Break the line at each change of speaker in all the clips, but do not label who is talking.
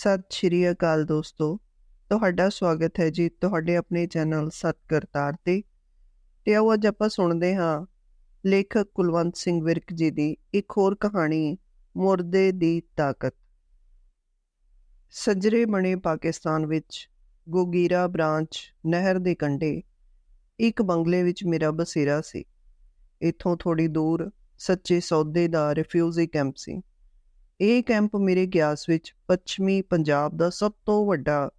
ਸਤਿ ਸ਼੍ਰੀ ਅਕਾਲ ਦੋਸਤੋ। ਤੁਹਾਡਾ ਸਵਾਗਤ ਹੈ ਜੀ ਤੁਹਾਡੇ ਆਪਣੇ ਚੈਨਲ ਸਤਕਰਤਾਰ ਤੇ। ਤੇ ਆਓ ਅੱਜ ਆਪਾਂ ਸੁਣਦੇ ਹਾਂ ਲੇਖਕ ਕੁਲਵੰਤ ਸਿੰਘ ਵਿਰਕ ਜੀ ਦੀ ਇੱਕ ਹੋਰ ਕਹਾਣੀ, ਮੁਰਦੇ ਦੀ ਤਾਕਤ। ਸੱਜਰੇ ਬਣੇ ਪਾਕਿਸਤਾਨ ਵਿੱਚ ਗੋਗੀਰਾ ਬ੍ਰਾਂਚ ਨਹਿਰ ਦੇ ਕੰਢੇ ਇੱਕ ਬੰਗਲੇ ਵਿੱਚ ਮੇਰਾ ਬਸੇਰਾ ਸੀ। ਇੱਥੋਂ ਥੋੜੀ ਦੂਰ ਸੱਚੇ ਸੌਦੇ ਦਾ ਰਿਫਿਊਜੀ ਕੈਂਪ ਸੀ। ਇਹ ਕੈਂਪ ਮੇਰੇ ਗਿਆਸ ਵਿੱਚ ਪੱਛਮੀ ਪੰਜਾਬ ਦਾ ਸਭ ਤੋਂ ਵੱਡਾ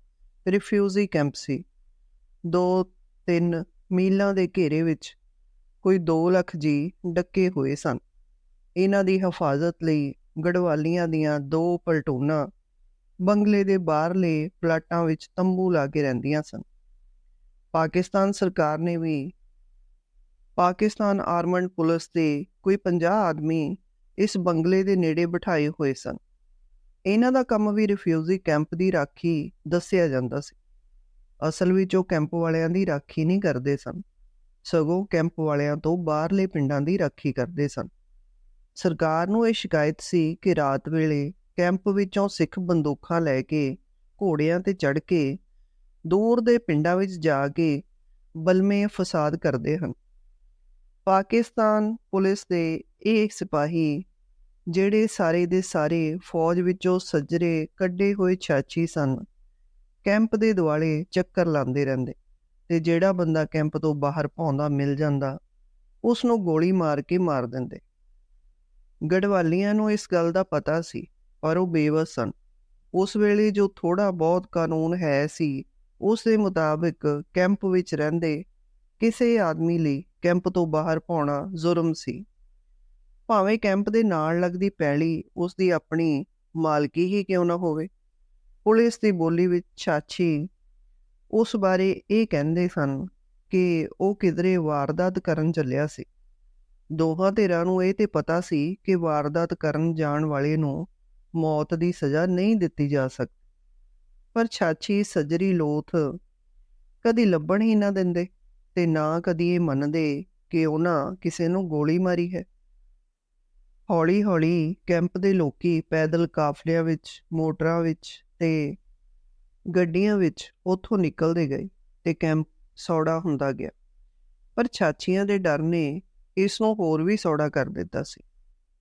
ਰਿਫਿਊਜੀ ਕੈਂਪ ਸੀ। 2-3 ਮੀਲਾਂ ਦੇ ਘੇਰੇ ਵਿੱਚ ਕੋਈ 2 ਲੱਖ ਜੀ ਡੱਕੇ ਹੋਏ ਸਨ। ਇਹਨਾਂ ਦੀ ਹਿਫਾਜ਼ਤ ਲਈ ਗੜਵਾਲੀਆਂ ਦੀਆਂ ਦੋ ਪਲਟੂਨਾਂ ਬੰਗਲੇ ਦੇ ਬਾਹਰਲੇ ਪਲਾਟਾਂ ਵਿੱਚ ਤੰਬੂ ਲਾ ਕੇ ਰਹਿੰਦੀਆਂ ਸਨ। ਪਾਕਿਸਤਾਨ ਸਰਕਾਰ ਨੇ ਵੀ ਪਾਕਿਸਤਾਨ ਆਰਮਡ ਪੁਲਿਸ ਦੇ ਕੋਈ 50 ਆਦਮੀ ਇਸ ਬੰਗਲੇ ਦੇ ਨੇੜੇ ਬਿਠਾਏ ਹੋਏ ਸਨ। ਇਹਨਾਂ ਦਾ ਕੰਮ ਵੀ ਰਿਫਿਊਜੀ ਕੈਂਪ ਦੀ ਰਾਖੀ ਦੱਸਿਆ ਜਾਂਦਾ ਸੀ। ਅਸਲ ਵਿੱਚ ਉਹ ਕੈਂਪ ਵਾਲਿਆਂ ਦੀ ਰਾਖੀ ਨਹੀਂ ਕਰਦੇ ਸਨ। ਸਗੋਂ ਕੈਂਪ ਵਾਲਿਆਂ ਤੋਂ ਬਾਹਰਲੇ ਪਿੰਡਾਂ ਦੀ ਰਾਖੀ ਕਰਦੇ ਸਨ। ਸਰਕਾਰ ਨੂੰ ਇਹ ਸ਼ਿਕਾਇਤ ਸੀ ਕਿ ਰਾਤ ਵੇਲੇ ਕੈਂਪ ਵਿੱਚੋਂ ਸਿੱਖ ਬੰਦੂਕਾਂ ਲੈ ਕੇ, ਘੋੜਿਆਂ ਤੇ ਚੜ੍ਹ ਕੇ, ਦੂਰ ਦੇ ਪਿੰਡਾਂ ਵਿੱਚ ਜਾ ਕੇ ਬਲਮੇ ਫਸਾਦ ਕਰਦੇ ਹਨ। ਪਾਕਿਸਤਾਨ ਪੁਲਿਸ ਦੇ ਇਹ ਸਿਪਾਹੀ ਜਿਹੜੇ ਸਾਰੇ ਦੇ ਸਾਰੇ ਫੌਜ ਵਿੱਚੋਂ ਸੱਜਰੇ ਕੱਢੇ ਹੋਏ ਛਾਛੀ ਸਨ, ਕੈਂਪ ਦੇ ਦੁਆਲੇ ਚੱਕਰ ਲਾਉਂਦੇ ਰਹਿੰਦੇ ਤੇ ਜਿਹੜਾ ਬੰਦਾ ਕੈਂਪ ਤੋਂ ਬਾਹਰ ਭੌਂਦਾ ਮਿਲ ਜਾਂਦਾ ਉਸ ਨੂੰ ਗੋਲੀ ਮਾਰ ਕੇ ਮਾਰ ਦਿੰਦੇ। ਗੜਵਾਲੀਆਂ ਨੂੰ ਇਸ ਗੱਲ ਦਾ ਪਤਾ ਸੀ, ਪਰ ਉਹ ਬੇਵਸ ਸਨ। ਉਸ ਵੇਲੇ ਜੋ ਥੋੜਾ ਬਹੁਤ ਕਾਨੂੰਨ ਹੈ ਸੀ, ਉਸ ਦੇ ਮੁਤਾਬਕ ਕੈਂਪ ਵਿੱਚ ਰਹਿੰਦੇ ਕਿਸੇ ਆਦਮੀ ਲਈ ਕੈਂਪ ਤੋਂ ਬਾਹਰ ਪਾਉਣਾ ਜ਼ੁਰਮ ਸੀ। ਭਾਵੇਂ ਕੈਂਪ ਦੇ ਨਾਲ ਲੱਗਦੀ ਪੈਲੀ ਉਸ ਦੀ ਆਪਣੀ ਮਾਲਕੀ ਹੀ ਕਿਉਂ ਨਾ ਹੋਵੇ। ਪੁਲਿਸ ਦੀ ਬੋਲੀ ਵਿੱਚ ਛਾਛੀ ਉਸ ਬਾਰੇ ਇਹ ਕਹਿੰਦੇ ਸਨ ਕਿ ਉਹ ਕਿਧਰੇ ਵਾਰਦਾਤ ਕਰਨ ਚੱਲਿਆ ਸੀ। ਦੋਹਾਂ ਧਿਰਾਂ ਨੂੰ ਇਹ ਤੇ ਪਤਾ ਸੀ ਕਿ ਵਾਰਦਾਤ ਕਰਨ ਜਾਣ ਵਾਲੇ ਨੂੰ ਮੌਤ ਦੀ ਸਜ਼ਾ ਨਹੀਂ ਦਿੱਤੀ ਜਾ ਸਕਦੀ। ਪਰ ਛਾਛੀ ਸਜਰੀ ਲੋਥ ਕਦੀ ਲੱਭਣ ਹੀ ਨਾ ਦਿੰਦੇ ਤੇ ਨਾ ਕਦੀ ਇਹ ਮੰਨਦੇ ਕਿ ਉਹਨਾਂ ਕਿਸੇ ਨੂੰ ਗੋਲੀ ਮਾਰੀ ਹੈ। ਹੌਲੀ-ਹੌਲੀ ਕੈਂਪ ਦੇ ਲੋਕੀ ਪੈਦਲ ਕਾਫਲਿਆਂ ਵਿੱਚ, ਮੋਟਰਾਂ ਵਿੱਚ ਤੇ ਗੱਡੀਆਂ ਵਿੱਚ ਉੱਥੋਂ ਨਿਕਲਦੇ ਗਏ ਤੇ ਕੈਂਪ ਸੌੜਾ ਹੁੰਦਾ ਗਿਆ। ਪਰ ਛਾਛੀਆਂ ਦੇ ਡਰ ਨੇ ਇਸ ਨੂੰ ਹੋਰ ਵੀ ਸੌੜਾ ਕਰ ਦਿੱਤਾ ਸੀ।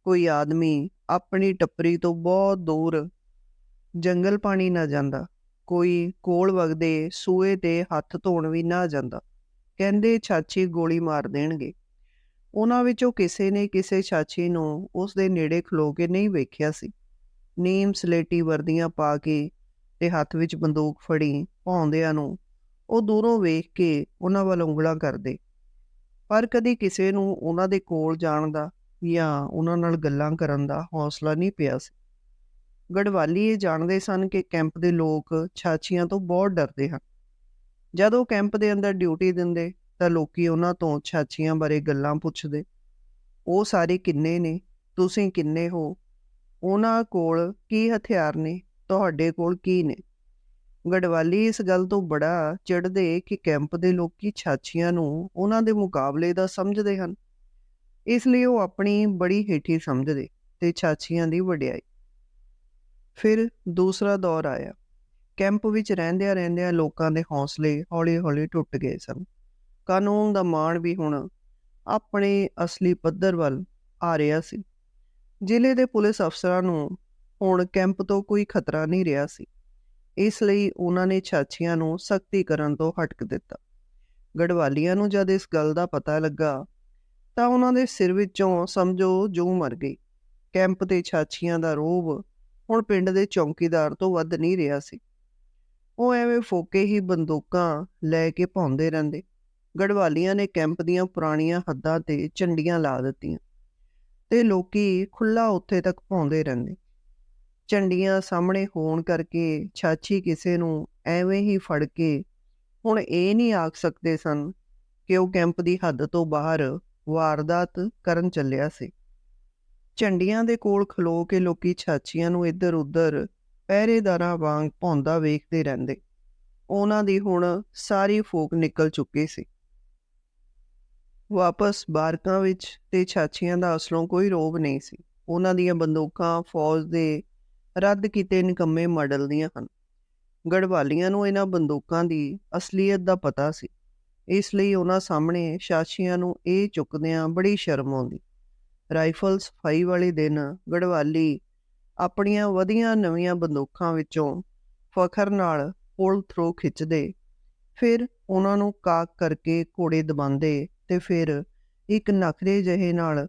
ਕੋਈ ਆਦਮੀ ਆਪਣੀ ਟੱਪਰੀ ਤੋਂ ਬਹੁਤ ਦੂਰ ਜੰਗਲ ਪਾਣੀ ਨਾ ਜਾਂਦਾ, ਕੋਈ ਕੋਲ ਵਗਦੇ ਸੂਏ ਤੇ ਹੱਥ ਧੋਣ ਵੀ ਨਾ ਜਾਂਦਾ, ਕਹਿੰਦੇ ਛਾਛੀ ਗੋਲੀ ਮਾਰ ਦੇਣਗੇ। ਉਹਨਾਂ ਵਿੱਚੋਂ ਕਿਸੇ ਨੇ ਕਿਸੇ ਛਾਛੀ ਨੂੰ ਉਸ ਦੇ ਨੇੜੇ ਖਲੋ ਕੇ ਨਹੀਂ ਵੇਖਿਆ ਸੀ। ਨੀਮ ਸਲੇਟੀ ਵਰਦੀਆਂ ਪਾ ਕੇ ਤੇ ਹੱਥ ਵਿੱਚ ਬੰਦੂਕ ਫੜੀ ਭੌਂਦਿਆਂ ਨੂੰ ਉਹ ਦੂਰੋਂ ਵੇਖ ਕੇ ਉਹਨਾਂ ਵੱਲ ਉਂਗਲਾਂ ਕਰਦੇ। ਪਰ ਕਦੀ ਕਿਸੇ ਨੂੰ ਉਹਨਾਂ ਦੇ ਕੋਲ ਜਾਣ ਦਾ ਜਾਂ ਉਹਨਾਂ ਨਾਲ ਗੱਲਾਂ ਕਰਨ ਦਾ ਹੌਸਲਾ ਨਹੀਂ ਪਿਆ ਸੀ। ਗੜਵਾਲੀ ਇਹ ਜਾਣਦੇ ਸਨ ਕਿ ਕੈਂਪ ਦੇ ਲੋਕ ਛਾਛੀਆਂ ਤੋਂ ਬਹੁਤ ਡਰਦੇ ਹਨ। ਜਦੋਂ ਕੈਂਪ ਦੇ ਅੰਦਰ ਡਿਊਟੀ ਦਿੰਦੇ ਤਾਂ ਲੋਕੀ ਉਹਨਾਂ ਤੋਂ ਛਾਛੀਆਂ ਬਾਰੇ ਗੱਲਾਂ ਪੁੱਛਦੇ। ਉਹ ਸਾਰੇ ਕਿੰਨੇ ਨੇ? ਤੁਸੀਂ ਕਿੰਨੇ ਹੋ? ਉਹਨਾਂ ਕੋਲ ਕੀ ਹਥਿਆਰ ਨੇ? ਤੁਹਾਡੇ ਕੋਲ ਕੀ ਨੇ? ਗੜਵਾਲੀ ਇਸ ਗੱਲ ਤੋਂ ਬੜਾ ਚਿੜਦੇ ਕਿ ਕੈਂਪ ਦੇ ਲੋਕੀ ਛਾਛੀਆਂ ਨੂੰ ਉਹਨਾਂ ਦੇ ਮੁਕਾਬਲੇ ਦਾ ਸਮਝਦੇ ਹਨ। ਇਸ ਲਈ ਉਹ ਆਪਣੀ ਬੜੀ ਹੇਠੀ ਸਮਝਦੇ ਤੇ ਛਾਛੀਆਂ ਦੀ ਵਡਿਆਈ। ਫਿਰ ਦੂਸਰਾ ਦੌਰ ਆਇਆ। ਕੈਂਪ ਵਿੱਚ ਰਹਿੰਦਿਆਂ ਰਹਿੰਦਿਆਂ ਲੋਕਾਂ ਦੇ ਹੌਸਲੇ ਹੌਲੀ-ਹੌਲੀ ਟੁੱਟ ਗਏ ਸਨ। ਕਾਨੂੰਨ ਦਾ ਮਾਣ ਵੀ ਹੁਣ ਆਪਣੇ ਅਸਲੀ ਪੱਧਰ ਵੱਲ ਆ ਰਿਹਾ ਸੀ। ਜ਼ਿਲ੍ਹੇ ਦੇ ਪੁਲਿਸ ਅਫਸਰਾਂ ਨੂੰ ਹੁਣ ਕੈਂਪ ਤੋਂ ਕੋਈ ਖਤਰਾ ਨਹੀਂ ਰਿਹਾ ਸੀ। ਇਸ ਲਈ ਉਹਨਾਂ ਨੇ ਛਾਛੀਆਂ ਨੂੰ ਸਖਤੀ ਕਰਨ ਤੋਂ ਹਟਕ ਦਿੱਤਾ। ਗੜਵਾਲੀਆਂ ਨੂੰ ਜਦ ਇਸ ਗੱਲ ਦਾ ਪਤਾ ਲੱਗਾ ਤਾਂ ਉਹਨਾਂ ਦੇ ਸਿਰ ਵਿੱਚੋਂ ਸਮਝੋ ਜੂ ਮਰ ਗਈ। ਕੈਂਪ ਤੇ ਛਾਛੀਆਂ ਦਾ ਰੋਬ ਹੁਣ ਪਿੰਡ ਦੇ ਚੌਕੀਦਾਰ ਤੋਂ ਵੱਧ ਨਹੀਂ ਰਿਹਾ ਸੀ। ਉਹ ਐਵੇਂ ਫੋਕੇ ਹੀ ਬੰਦੂਕਾਂ ਲੈ ਕੇ ਭੌਂਦੇ ਰਹਿੰਦੇ। ਗੜਵਾਲੀਆਂ ਨੇ ਕੈਂਪ ਦੀਆਂ ਪੁਰਾਣੀਆਂ ਹੱਦਾਂ ਤੇ ਝੰਡੀਆਂ ਲਾ ਦਿੱਤੀਆਂ ਤੇ ਲੋਕੀ ਖੁੱਲਾ ਉੱਥੇ ਤੱਕ ਭੌਂਦੇ ਰਹਿੰਦੇ। ਝੰਡੀਆਂ ਸਾਹਮਣੇ ਹੋਣ ਕਰਕੇ ਛਾਛੀ ਕਿਸੇ ਨੂੰ ਐਵੇਂ ਹੀ ਫੜ ਕੇ ਹੁਣ ਇਹ ਨਹੀਂ ਆਖ ਸਕਦੇ ਸਨ ਕਿ ਉਹ ਕੈਂਪ ਦੀ ਹੱਦ ਤੋਂ ਬਾਹਰ ਵਾਰਦਾਤ ਕਰਨ ਚੱਲਿਆ ਸੀ। ਝੰਡੀਆਂ ਦੇ ਕੋਲ ਖਲੋ ਕੇ ਲੋਕੀ ਛਾਛੀਆਂ ਨੂੰ ਇੱਧਰ-ਉੱਧਰ ਪਹਿਰੇਦਾਰਾਂ ਵਾਂਗ ਭੌਂਦਾ ਵੇਖਦੇ ਰਹਿੰਦੇ। ਉਹਨਾਂ ਦੀ ਹੁਣ ਸਾਰੀ ਫੋਕ ਨਿਕਲ ਚੁੱਕੀ ਸੀ। ਵਾਪਸ ਬਾਰਕਾਂ ਵਿੱਚ ਤੇ ਛਾਛੀਆਂ ਦਾ ਅਸਲੋਂ ਕੋਈ ਰੋਬ ਨਹੀਂ ਸੀ। ਉਹਨਾਂ ਦੀਆਂ ਬੰਦੂਕਾਂ, ਫੌਜ ਦੇ ਰੱਦ ਕੀਤੇ ਨਿਕੰਮੇ ਮਾਡਲ ਦੀਆਂ ਹਨ। ਗੜਵਾਲੀਆਂ ਨੂੰ ਇਹਨਾਂ ਬੰਦੂਕਾਂ ਦੀ ਅਸਲੀਅਤ ਦਾ ਪਤਾ ਸੀ। ਇਸ ਲਈ ਉਹਨਾਂ ਸਾਹਮਣੇ ਛਾਛੀਆਂ ਨੂੰ ਇਹ ਚੁੱਕਦਿਆਂ ਬੜੀ ਸ਼ਰਮ ਆਉਂਦੀ। ਰਾਈਫਲ ਸਫ਼ਾਈ ਵਾਲੇ ਦਿਨ ਗੜਵਾਲੀ ਆਪਣੀਆਂ ਵਧੀਆਂ ਨਵੀਆਂ ਬੰਦੂਕਾਂ ਵਿੱਚੋਂ ਫਖਰ ਨਾਲ ਪੁਲ ਥਰੋ ਖਿੱਚਦੇ, ਫਿਰ ਉਹਨਾਂ ਨੂੰ ਕਾਕ ਕਰਕੇ ਘੋੜੇ ਦਬਾਉਂਦੇ ਤੇ ਫਿਰ ਇੱਕ ਨਖਰੇ ਜਿਹੇ ਨਾਲ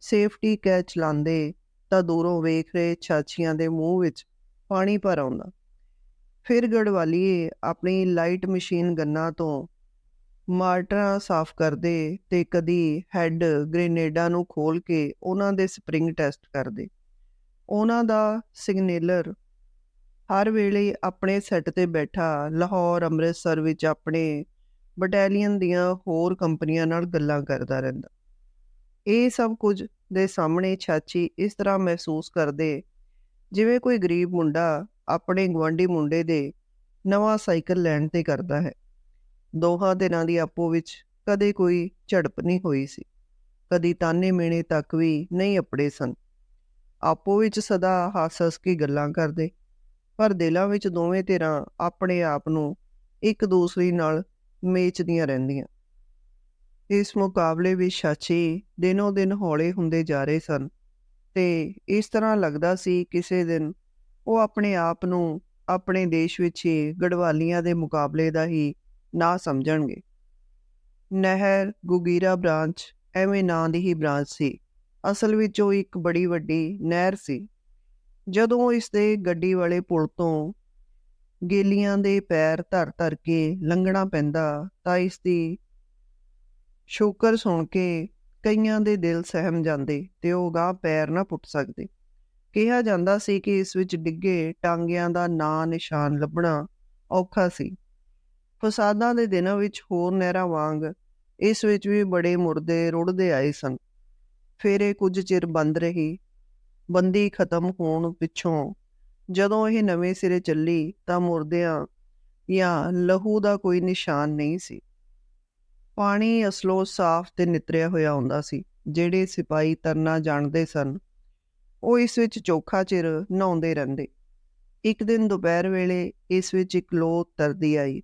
ਸੇਫਟੀ ਕੈਚ ਲਾਉਂਦੇ ਤਾਂ ਦੂਰੋਂ ਵੇਖ ਰਹੇ ਛਾਛੀਆਂ ਦੇ ਮੂੰਹ ਵਿੱਚ ਪਾਣੀ ਭਰ ਆਉਂਦਾ। ਫਿਰ ਗੜਵਾਲੀਏ ਆਪਣੀ ਲਾਈਟ ਮਸ਼ੀਨ ਗੰਨਾਂ ਤੋਂ ਮਾਰਟਰਾਂ ਸਾਫ਼ ਕਰਦੇ ਤੇ ਕਦੀ ਹੈੱਡ ਗ੍ਰੇਨੇਡਾਂ ਨੂੰ ਖੋਲ ਕੇ ਉਹਨਾਂ ਦੇ ਸਪਰਿੰਗ ਟੈਸਟ ਕਰਦੇ। ਉਹਨਾਂ ਦਾ ਸਿਗਨੇਲਰ ਹਰ ਵੇਲੇ ਆਪਣੇ ਸੈੱਟ ਤੇ ਬੈਠਾ ਲਾਹੌਰ ਅੰਮ੍ਰਿਤਸਰ ਵਿੱਚ ਆਪਣੇ ਬਟਾਲੀਅਨ ਦੀਆਂ ਹੋਰ ਕੰਪਨੀਆਂ ਨਾਲ ਗੱਲਾਂ ਕਰਦਾ ਰਹਿੰਦਾ। ਇਹ ਸਭ ਕੁਝ ਦੇ ਸਾਹਮਣੇ ਛਾਚੀ ਇਸ ਤਰ੍ਹਾਂ ਮਹਿਸੂਸ ਕਰਦੇ, ਜਿਵੇਂ ਕੋਈ ਗਰੀਬ ਮੁੰਡਾ ਆਪਣੇ ਗਵਾਂਢੀ ਮੁੰਡੇ ਦੇ ਨਵਾਂ ਸਾਈਕਲ ਲੈਣ ਤੇ ਕਰਦਾ ਹੈ। ਦੋਹਾਂ ਦਿਨਾਂ ਦੀ ਆਪੋ ਵਿੱਚ ਕਦੇ ਕੋਈ ਝੜਪ ਨਹੀਂ ਹੋਈ ਸੀ। ਕਦੀ ਤਾਨੇ ਮੇਣੇ ਤੱਕ ਵੀ ਨਹੀਂ ਅਪੜੇ ਸਨ। ਆਪੋ ਵਿੱਚ ਸਦਾ ਹੱਸ-ਹੱਸ ਕੇ ਗੱਲਾਂ ਕਰਦੇ, ਪਰ ਦਿਲਾਂ ਵਿੱਚ ਦੋਵੇਂ ਧਿਰਾਂ ਆਪਣੇ ਆਪ ਨੂੰ ਇੱਕ ਦੂਸਰੀ ਨਾਲ ਮੇਚਦੀਆਂ ਰਹਿੰਦੀਆਂ। ਇਸ ਮੁਕਾਬਲੇ ਵਿੱਚ ਸ਼ਾਚੀ ਦਿਨੋ ਦਿਨ ਹੌਲੇ ਹੁੰਦੇ ਜਾ ਰਹੇ ਸਨ ਤੇ ਇਸ ਤਰ੍ਹਾਂ ਲੱਗਦਾ ਸੀ ਕਿਸੇ ਦਿਨ ਉਹ ਆਪਣੇ ਆਪ ਨੂੰ ਆਪਣੇ ਦੇਸ਼ ਵਿੱਚ ਹੀ ਗੜਵਾਲੀਆਂ ਦੇ ਮੁਕਾਬਲੇ ਦਾ ਹੀ ਨਾ ਸਮਝਣਗੇ। ਨਹਿਰ ਗੁਗੀਰਾ ਬ੍ਰਾਂਚ ਐਵੇਂ ਨਾਂ ਦੀ ਹੀ ਬ੍ਰਾਂਚ ਸੀ। ਅਸਲ ਵਿੱਚ ਉਹ ਇੱਕ ਬੜੀ ਵੱਡੀ ਨਹਿਰ ਸੀ। ਜਦੋਂ ਇਸ ਦੇ ਗੱਡੀ ਵਾਲੇ ਪੁਲ ਤੋਂ ਗੇਲੀਆਂ ਦੇ ਪੈਰ ਧਰ ਧਰ ਕੇ ਲੰਘਣਾ ਪੈਂਦਾ, ਤਾਂ ਇਸ ਦੀ ਸ਼ੁਕਰ ਸੁਣ ਕੇ ਕਈਆਂ ਦੇ ਦਿਲ ਸਹਿਮ ਜਾਂਦੇ ਤੇ ਉਹ ਗਾਹ ਪੈਰ ਨਾ ਪੁੱਟ ਸਕਦੇ। ਕਿਹਾ ਜਾਂਦਾ ਸੀ ਕਿ ਇਸ ਵਿੱਚ ਡਿੱਗੇ ਟਾਂਗਿਆਂ ਦਾ ਨਾਂ ਨਿਸ਼ਾਨ ਲੱਭਣਾ ਔਖਾ ਸੀ। ਫਸਾਦਾਂ ਦੇ ਦਿਨਾਂ ਵਿੱਚ ਹੋਰ ਨਹਿਰਾਂ ਵਾਂਗ ਇਸ ਵਿੱਚ ਵੀ ਬੜੇ ਮੁਰਦੇ ਰੁੜਦੇ ਆਏ ਸਨ। ਫੇਰੇ ਇਹ ਕੁਝ ਚਿਰ ਬੰਦ ਰਹੀ, ਬੰਦੀ ਖਤਮ ਹੋਣ ਪਿੱਛੋਂ ਜਦੋਂ ਇਹ ਨਵੇਂ ਸਿਰੇ ਚੱਲੀ ਤਾਂ ਮੁਰਦਿਆਂ ਜਾਂ ਲਹੂ ਦਾ ਕੋਈ ਨਿਸ਼ਾਨ ਨਹੀਂ ਸੀ। ਪਾਣੀ ਅਸਲੋ ਸਾਫ਼ ਤੇ ਨਿਤਰਿਆ ਹੋਇਆ ਹੁੰਦਾ ਸੀ। ਜਿਹੜੇ ਸਿਪਾਈ ਤਰਨਾ ਜਾਣਦੇ ਸਨ, ਉਹ ਇਸ ਵਿੱਚ ਚੋਖਾ ਚਿਰ ਨਹਾਉਂਦੇ ਰਹਿੰਦੇ। ਇੱਕ ਦਿਨ ਦੁਪਹਿਰ ਵੇਲੇ ਇਸ ਵਿੱਚ ਇੱਕ ਲੋਥ ਤਰਦੀ ਆਈ।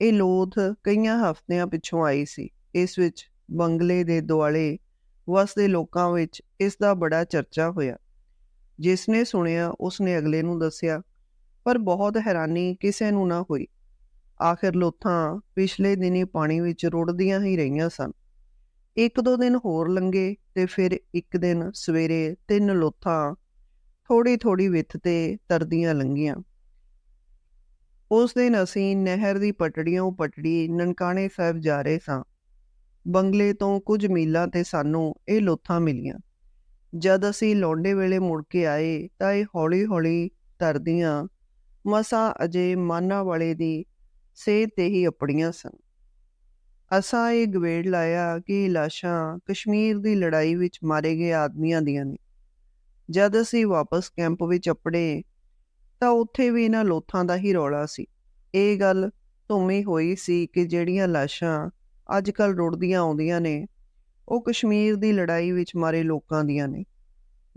ਇਹ ਲੋਥ ਕਈਆਂ ਹਫ਼ਤਿਆਂ ਪਿੱਛੋਂ ਆਈ ਸੀ। ਇਸ ਵਿੱਚ ਬੰਗਲੇ ਦੇ ਦੁਆਲੇ ਵਸਦੇ ਲੋਕਾਂ ਵਿੱਚ ਇਸ ਦਾ ਬੜਾ ਚਰਚਾ ਹੋਇਆ। ਜਿਸ ਨੇ ਸੁਣਿਆ ਉਸ ਨੇ ਅਗਲੇ ਨੂੰ ਦੱਸਿਆ, ਪਰ ਬਹੁਤ ਹੈਰਾਨੀ ਕਿਸੇ ਨੂੰ ਨਾ ਹੋਈ। ਆਖਿਰ ਲੋਥਾਂ ਪਿਛਲੇ ਦਿਨੀ ਪਾਣੀ ਵਿੱਚ ਰੁੜਦੀਆਂ ਹੀ ਰਹੀਆਂ ਸਨ। ਇੱਕ ਦੋ ਦਿਨ ਹੋਰ ਲੰਘੇ ਤੇ ਫਿਰ ਇੱਕ ਦਿਨ ਸਵੇਰੇ ਤਿੰਨ ਲੋਥਾਂ ਥੋੜੀ ਥੋੜੀ ਵਿੱਥ ਤੇ ਤਰਦੀਆਂ ਲੰਘੀਆਂ। ਉਸ ਦਿਨ ਅਸੀਂ ਨਹਿਰ ਦੀ ਪਟੜੀਆਂ ਪਟੜੀ ਨਨਕਾਣੇ ਸਾਹਿਬ ਜਾ ਰਹੇ ਸਾਂ। ਬੰਗਲੇ ਤੋਂ ਕੁਝ ਮੀਲਾਂ ਤੇ ਸਾਨੂੰ ਇਹ ਲੋਥਾਂ ਮਿਲੀਆਂ। ਜਦ ਅਸੀਂ ਲੌਂਡੇ ਵੇਲੇ ਮੁੜ ਕੇ ਆਏ ਤਾਂ ਇਹ ਹੌਲੀ-ਹੌਲੀ ਤਰਦੀਆਂ ਮਸਾ ਅਜੇ ਮਾਨਾ ਵਾਲੇ ਦੀ ਸੇਧ ਤੇ ਹੀ ਅਪੜੀਆਂ ਸਨ। ਅਸਾਂ ਇਹ ਗਵੇੜ ਲਾਇਆ ਕਿ ਲਾਸ਼ਾਂ ਕਸ਼ਮੀਰ ਦੀ ਲੜਾਈ ਵਿੱਚ ਮਾਰੇ ਗਏ ਆਦਮੀਆਂ ਦੀਆਂ ਨੇ। ਜਦ ਅਸੀਂ ਵਾਪਸ ਕੈਂਪ ਵਿੱਚ ਅਪੜੇ ਤਾਂ ਉੱਥੇ ਵੀ ਇਹਨਾਂ ਲੋਥਾਂ ਦਾ ਹੀ ਰੌਲਾ ਸੀ। ਇਹ ਗੱਲ ਧੁੰਮੀ ਹੋਈ ਸੀ ਕਿ ਜਿਹੜੀਆਂ ਲਾਸ਼ਾਂ ਅੱਜ ਕੱਲ ਰੁੜਦੀਆਂ ਆਉਂਦੀਆਂ ਨੇ ਉਹ ਕਸ਼ਮੀਰ ਦੀ ਲੜਾਈ ਵਿੱਚ ਮਾਰੇ ਲੋਕਾਂ ਦੀਆਂ ਨੇ।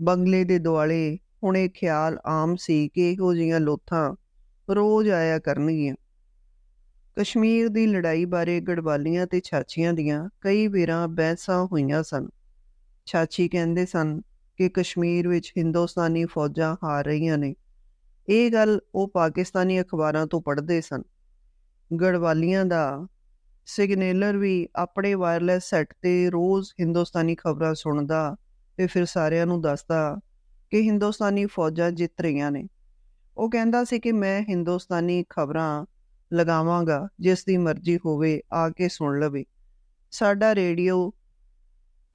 ਬੰਗਲੇ ਦੇ ਦੁਆਲੇ ਹੁਣ ਇਹ ਖਿਆਲ ਆਮ ਸੀ ਕਿ ਇਹੋ ਜਿਹੀਆਂ ਲੋਥਾਂ ਰੋਜ਼ ਆਇਆ ਕਰਨਗੀਆਂ। ਕਸ਼ਮੀਰ ਦੀ ਲੜਾਈ ਬਾਰੇ ਗੜਵਾਲੀਆਂ ਤੇ ਛਾਛੀਆਂ ਦੀਆਂ ਕਈ ਵੇਰਾਂ ਬਹਿਸਾਂ ਹੋਈਆਂ ਸਨ। ਛਾਛੀ ਕਹਿੰਦੇ ਸਨ ਕਿ ਕਸ਼ਮੀਰ ਵਿੱਚ ਹਿੰਦੁਸਤਾਨੀ ਫੌਜਾਂ ਹਾਰ ਰਹੀਆਂ ਨੇ। ਇਹ ਗੱਲ ਉਹ ਪਾਕਿਸਤਾਨੀ ਅਖਬਾਰਾਂ ਤੋਂ ਪੜ੍ਹਦੇ ਸਨ। ਗੜਵਾਲੀਆਂ ਦਾ ਸਿਗਨੇਲਰ ਵੀ ਆਪਣੇ ਵਾਇਰਲੈਸ ਸੈੱਟ ਤੇ ਰੋਜ਼ ਹਿੰਦੁਸਤਾਨੀ ਖਬਰਾਂ ਸੁਣਦਾ ਤੇ ਫਿਰ ਸਾਰਿਆਂ ਨੂੰ ਦੱਸਦਾ ਕਿ ਹਿੰਦੁਸਤਾਨੀ ਫੌਜਾਂ ਜਿੱਤ ਰਹੀਆਂ ਨੇ। ਉਹ ਕਹਿੰਦਾ ਸੀ ਕਿ ਮੈਂ ਹਿੰਦੁਸਤਾਨੀ ਖਬਰਾਂ ਲਗਾਵਾਂਗਾ, ਜਿਸ ਦੀ ਮਰਜ਼ੀ ਹੋਵੇ, ਆ ਕੇ ਸੁਣ ਲਵੇ। ਸਾਡਾ ਰੇਡੀਓ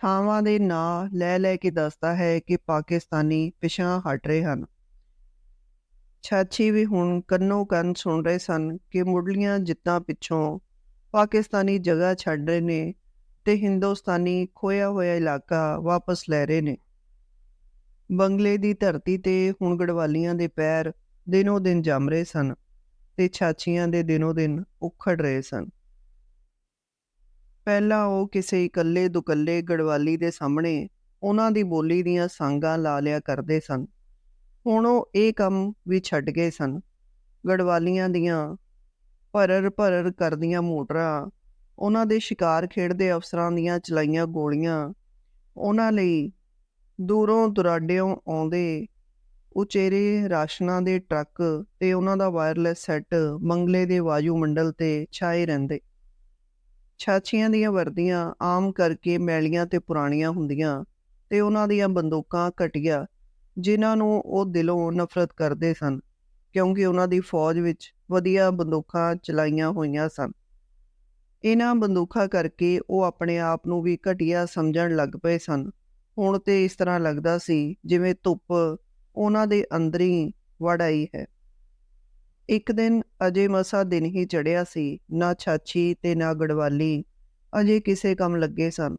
ਥਾਵਾਂ ਦੇ ਨਾਂ ਲੈ ਲੈ ਕੇ ਦੱਸਦਾ ਹੈ ਕਿ ਪਾਕਿਸਤਾਨੀ ਪਿਛਾਂ ਹਟ ਰਹੇ ਹਨ। ਛਾਛੀ ਵੀ ਹੁਣ ਕੰਨੋ ਕੰਨ ਸੁਣ ਰਹੇ ਸਨ ਕਿ ਮੁੱਢਲੀਆਂ ਜਿੱਤਾਂ ਪਿੱਛੋਂ ਪਾਕਿਸਤਾਨੀ ਜਗ੍ਹਾ ਛੱਡ ਰਹੇ ਨੇ ਤੇ ਹਿੰਦੁਸਤਾਨੀ ਖੋਇਆ ਹੋਇਆ ਇਲਾਕਾ ਵਾਪਸ ਲੈ ਰਹੇ ਨੇ। ਬੰਗਲੇ ਦੀ ਧਰਤੀ ਤੇ ਹੁਣ ਗੜਵਾਲੀਆਂ ਦੇ ਪੈਰ ਦਿਨੋ ਦਿਨ ਜੰਮ ਰਹੇ ਸਨ ਤੇ ਛਾਛੀਆਂ ਦੇ ਦਿਨੋ ਦਿਨ ਉਖੜ ਰਹੇ ਸਨ। ਪਹਿਲਾਂ ਉਹ ਕਿਸੇ ਇਕੱਲੇ ਦੁਕੱਲੇ ਗੜਵਾਲੀ ਦੇ ਸਾਹਮਣੇ ਉਹਨਾਂ ਦੀ ਬੋਲੀ ਦੀਆਂ ਸੰਗਾਂ ਲਾ ਲਿਆ ਕਰਦੇ ਸਨ। ਹੁਣ ਉਹ ਇਹ ਕੰਮ ਵੀ ਛੱਡ ਗਏ ਸਨ। ਗੜਵਾਲੀਆਂ ਦੀਆਂ ਭਰਰ ਭਰਰ ਕਰਦੀਆਂ ਮੋਟਰਾਂ। ਉਹਨਾਂ ਦੇ ਸ਼ਿਕਾਰ ਖੇਡਦੇ ਅਫਸਰਾਂ ਦੀਆਂ ਚਲਾਈਆਂ ਗੋਲੀਆਂ। ਉਹਨਾਂ ਲਈ ਦੂਰੋਂ ਦੁਰਾਡਿਓਂ ਆਉਂਦੇ ਉਚੇਰੇ ਰਾਸ਼ਨਾਂ ਦੇ ਟਰੱਕ ਤੇ ਉਹਨਾਂ ਦਾ ਵਾਇਰਲੈਸ ਸੈੱਟ ਮੰਗਲੇ ਦੇ ਵਾਯੂਮੰਡਲ ਤੇ ਛਾਏ ਰਹਿੰਦੇ। ਛਾਛੀਆਂ ਦੀਆਂ ਵਰਦੀਆਂ ਆਮ ਕਰਕੇ ਮੈਲੀਆਂ ਤੇ ਪੁਰਾਣੀਆਂ ਹੁੰਦੀਆਂ ਤੇ ਉਹਨਾਂ ਦੀਆਂ ਬੰਦੂਕਾਂ ਘਟੀਆ, ਜਿਨ੍ਹਾਂ ਨੂੰ ਉਹ ਦਿਲੋਂ ਨਫ਼ਰਤ ਕਰਦੇ ਸਨ, ਕਿਉਂਕਿ ਉਹਨਾਂ ਦੀ ਫੌਜ ਵਿੱਚ ਵਧੀਆ ਬੰਦੂਕਾਂ ਚਲਾਈਆਂ ਹੋਈਆਂ ਸਨ। ਇਹਨਾਂ ਬੰਦੂਕਾਂ ਕਰਕੇ ਉਹ ਆਪਣੇ ਆਪ ਨੂੰ ਵੀ ਘਟੀਆ ਸਮਝਣ ਲੱਗ ਪਏ ਸਨ। ਹੁਣ ਤੇ ਇਸ ਤਰ੍ਹਾਂ ਲੱਗਦਾ ਸੀ ਜਿਵੇਂ ਧੁੱਪ ਉਹਨਾਂ ਦੇ ਅੰਦਰ ਹੀ ਵੜ ਆਈ ਹੈ। ਇੱਕ ਦਿਨ ਅਜੇ ਮਸਾ ਦਿਨ ਹੀ ਚੜਿਆ ਸੀ, ਨਾ ਛਾਛੀ ਤੇ ਨਾ ਗੜਵਾਲੀ, ਅਜੇ ਕਿਸੇ ਕੰਮ ਲੱਗੇ ਸਨ।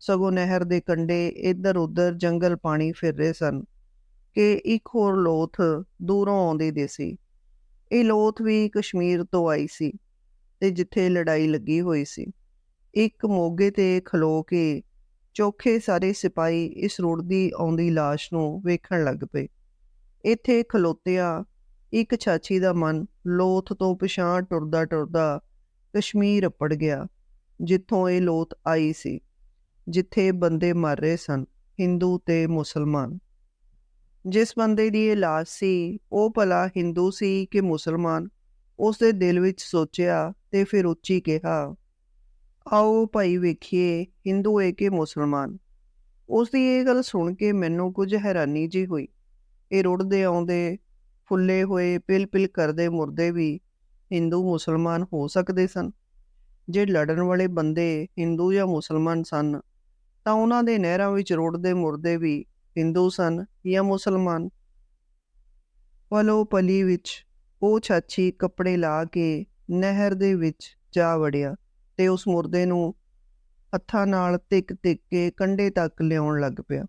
ਸਗੋਂ ਨਹਿਰ ਦੇ ਕੰਢੇ ਇੱਧਰ ਉੱਧਰ ਜੰਗਲ ਪਾਣੀ ਫਿਰ ਰਹੇ ਸਨ ਕਿ ਇੱਕ ਹੋਰ ਲੋਥ ਦੂਰੋਂ ਆਉਂਦੀ ਦੇ ਸੀ ਇਹ ਲੋਥ ਵੀ ਕਸ਼ਮੀਰ ਤੋਂ ਆਈ ਸੀ ਤੇ ਜਿੱਥੇ ਲੜਾਈ ਲੱਗੀ ਹੋਈ ਸੀ। ਇੱਕ ਮੋਗੇ ਤੇ ਖਲੋ ਕੇ ਚੋਖੇ ਸਾਰੇ ਸਿਪਾਹੀ ਇਸ ਰੁੜਦੀ ਆਉਂਦੀ ਲਾਸ਼ ਨੂੰ ਵੇਖਣ ਲੱਗ ਪਏ। ਇੱਥੇ ਖਲੋਤਿਆਂ ਇੱਕ ਛਾਛੀ ਦਾ ਮਨ ਲੋਥ ਤੋਂ ਪਛਾਣ ਟੁਰਦਾ ਟੁਰਦਾ ਕਸ਼ਮੀਰ ਅੱਪੜ ਗਿਆ, ਜਿੱਥੋਂ ਇਹ ਲੋਥ ਆਈ ਸੀ, ਜਿੱਥੇ ਬੰਦੇ ਮਰ ਰਹੇ ਸਨ, ਹਿੰਦੂ ਤੇ ਮੁਸਲਮਾਨ। ਜਿਸ ਬੰਦੇ ਦੀ ਇਹ ਲਾਸ਼ ਸੀ, ਉਹ ਭਲਾ ਹਿੰਦੂ ਸੀ ਕਿ ਮੁਸਲਮਾਨ? ਉਸ ਦੇ ਦਿਲ ਵਿੱਚ ਸੋਚਿਆ ਤੇ ਫਿਰ ਉੱਚੀ ਕਿਹਾ, ਆਓ ਭਾਈ ਵੇਖੀਏ, ਹਿੰਦੂ ਏ ਕਿ ਮੁਸਲਮਾਨ? ਉਸ ਦੀ ਇਹ ਗੱਲ ਸੁਣ ਕੇ ਮੈਨੂੰ ਕੁਝ ਹੈਰਾਨੀ ਜੀ ਹੋਈ। ਇਹ ਰੁੜਦੇ ਆਉਂਦੇ, ਫੁੱਲੇ ਹੋਏ, ਪਿਲ-ਪਿਲ ਕਰਦੇ ਮੁਰਦੇ ਵੀ ਹਿੰਦੂ ਮੁਸਲਮਾਨ ਹੋ ਸਕਦੇ ਸਨ। ਜੇ ਲੜਨ ਵਾਲੇ ਬੰਦੇ ਹਿੰਦੂ ਜਾਂ ਮੁਸਲਮਾਨ ਸਨ, ਤਾਂ ਉਹਨਾਂ ਦੇ ਨਹਿਰਾਂ ਵਿੱਚ ਰੁੜਦੇ ਮੁਰਦੇ ਵੀ ਹਿੰਦੂ ਸਨ ਜਾਂ ਮੁਸਲਮਾਨ। ਪਲੋ ਪਲੀ ਵਿੱਚ ਉਹ ਛਾਛੀ ਕੱਪੜੇ ਲਾ ਕੇ ਨਹਿਰ ਦੇ ਵਿੱਚ ਜਾ ਵੜਿਆ ਤੇ ਉਸ ਮੁਰਦੇ ਨੂੰ ਹੱਥਾਂ ਨਾਲ ਤਿੱਕ ਤਿੱਕ ਕੇ ਕੰਢੇ ਤੱਕ ਲਿਆਉਣ ਲੱਗ ਪਿਆ।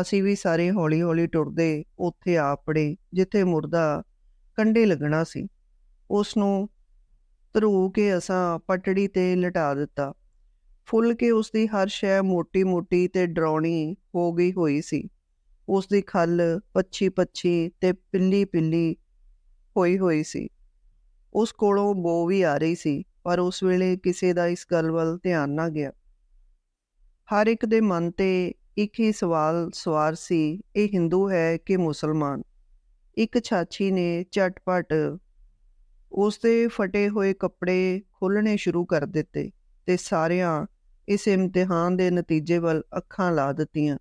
ਅਸੀਂ ਵੀ ਸਾਰੇ ਹੌਲੀ-ਹੌਲੀ ਟੁਰਦੇ ਉੱਥੇ ਆ ਜਿੱਥੇ ਮੁਰਦਾ ਕੰਢੇ ਲੱਗਣਾ ਸੀ। ਉਸ ਨੂੰ ਧਰੂ ਕੇ ਅਸਾਂ ਪਟੜੀ ਤੇ ਲਟਾ ਦਿੱਤਾ। ਫੁੱਲ ਕੇ ਉਸ ਦੀ ਹਰ ਸ਼ੈ ਮੋਟੀ-ਮੋਟੀ ਤੇ ਡਰਾਉਣੀ ਹੋ ਗਈ ਹੋਈ ਸੀ। ਉਸ ਦੀ ਖੱਲ ਪੱਛੀ-ਪੱਛੀ ਤੇ ਪਿੱਲੀ-ਪਿੱਲੀ ਹੋਈ ਹੋਈ ਸੀ। ਉਸ ਕੋਲੋਂ ਬੋ ਵੀ ਆ ਰਹੀ ਸੀ, ਪਰ ਉਸ ਵੇਲੇ ਕਿਸੇ ਦਾ ਇਸ ਗੱਲ ਵੱਲ ਧਿਆਨ ਨਾ ਗਿਆ। ਹਰ ਇੱਕ ਦੇ ਮਨ ਤੇ ਇੱਕ ਹੀ ਸਵਾਲ ਸਵਾਰ ਸੀ, ਇਹ ਹਿੰਦੂ ਹੈ ਕਿ ਮੁਸਲਮਾਨ? ਇੱਕ ਛਾਛੀ ਨੇ ਝਟਪਟ ਉਸ ਦੇ ਫਟੇ ਹੋਏ ਕੱਪੜੇ ਖੋਲਣੇ ਸ਼ੁਰੂ ਕਰ ਦਿੱਤੇ ਤੇ ਸਾਰਿਆਂ ਇਸ ਇਮਤਿਹਾਨ ਦੇ ਨਤੀਜੇ ਵੱਲ ਅੱਖਾਂ ਲਾ ਦਿੱਤੀਆਂ।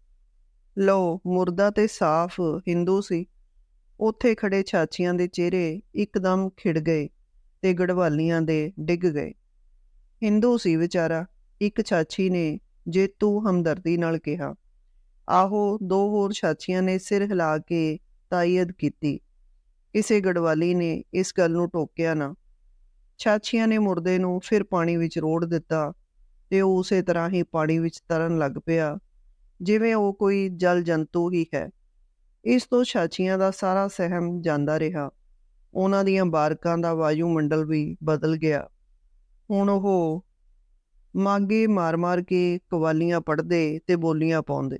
ਲਓ, ਮੁਰਦਾ ਤੇ ਸਾਫ਼ ਹਿੰਦੂ ਸੀ। ਉੱਥੇ ਖੜੇ ਛਾਛੀਆਂ ਦੇ ਚਿਹਰੇ ਇੱਕਦਮ ਖਿੜ ਗਏ ਤੇ ਗੜਵਾਲੀਆਂ ਦੇ ਡਿੱਗ ਗਏ। ਹਿੰਦੂ ਸੀ ਵਿਚਾਰਾ, ਇੱਕ ਛਾਛੀ ਨੇ ਜੇਤੂ ਹਮਦਰਦੀ ਨਾਲ ਕਿਹਾ। ਆਹੋ, ਦੋ ਹੋਰ ਛਾਛੀਆਂ ਨੇ ਸਿਰ ਹਿਲਾ ਕੇ ਤਾਇਦ ਕੀਤੀ। ਕਿਸੇ ਗੜਵਾਲੀ ਨੇ ਇਸ ਗੱਲ ਨੂੰ ਟੋਕਿਆ ਨਾ। ਛਾਛੀਆਂ ਨੇ ਮੁਰਦੇ ਨੂੰ ਫਿਰ ਪਾਣੀ ਵਿੱਚ ਰੋੜ ਦਿੱਤਾ ਤੇ ਉਹ ਉਸੇ ਤਰ੍ਹਾਂ ਹੀ ਪਾਣੀ ਵਿੱਚ ਤਰਨ ਲੱਗ ਪਿਆ ਜਿਵੇਂ ਉਹ ਕੋਈ ਜਲ ਜੰਤੂ ਹੀ ਹੈ। ਇਸ ਤੋਂ ਛਾਛੀਆਂ ਦਾ ਸਾਰਾ ਸਹਿਮ ਜਾਂਦਾ ਰਿਹਾ। ਉਹਨਾਂ ਦੀਆਂ ਬਾਰਕਾਂ ਦਾ ਵਾਯੂਮੰਡਲ ਵੀ ਬਦਲ ਗਿਆ। ਹੁਣ ਉਹ ਮਾਗੇ ਮਾਰ-ਮਾਰ ਕੇ ਕਵਾਲੀਆਂ ਪੜ੍ਹਦੇ ਤੇ ਬੋਲੀਆਂ ਪਾਉਂਦੇ।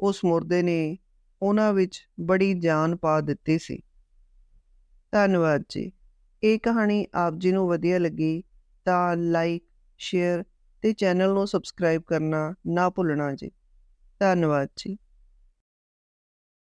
ਉਸ ਮੁਰਦੇ ਨੇ ਉਹਨਾਂ ਵਿੱਚ ਬੜੀ ਜਾਨ ਪਾ ਦਿੱਤੀ ਸੀ। ਧੰਨਵਾਦ ਜੀ। ਇਹ ਕਹਾਣੀ ਆਪ ਜੀ ਨੂੰ ਵਧੀਆ ਲੱਗੀ ਤਾਂ ਲਾਈਕ, ਸ਼ੇਅਰ ਤੇ ਚੈਨਲ ਨੂੰ ਸਬਸਕ੍ਰਾਈਬ ਕਰਨਾ ਨਾ ਭੁੱਲਣਾ ਜੀ। ਧੰਨਵਾਦ ਜੀ।